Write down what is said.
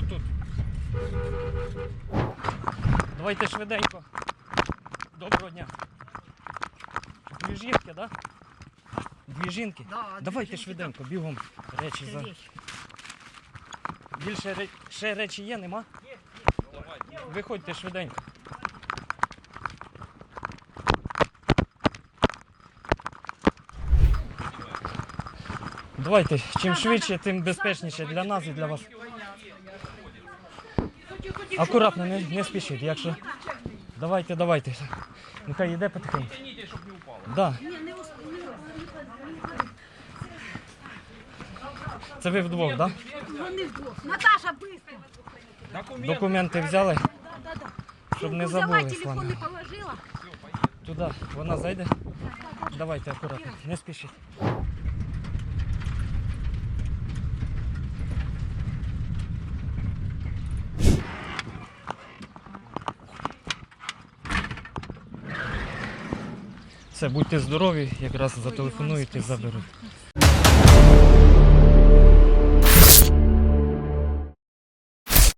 Тут, тут. Давайте швиденько. Доброго дня. Дві жінки, так? Да? Дві жінки? Да, дві Давайте жінки, швиденько, бігом речі за. Більше ре- ще речі є, нема? Виходьте швиденько. Давайте, чим швидше, тим безпечніше для нас і для вас. Акуратно, не, не спішіть, якщо. Давайте, давайте. Нехай йде потихеньку. Да. Це ви вдвох, так? Вони вдвох. Наташа, быстро. Документи взяли, щоб не забули взяла, телефон не положила. Туди вона зайде. Давайте акуратно, не спішіть. Все, будьте здорові, якраз зателефонуєте, заберуть.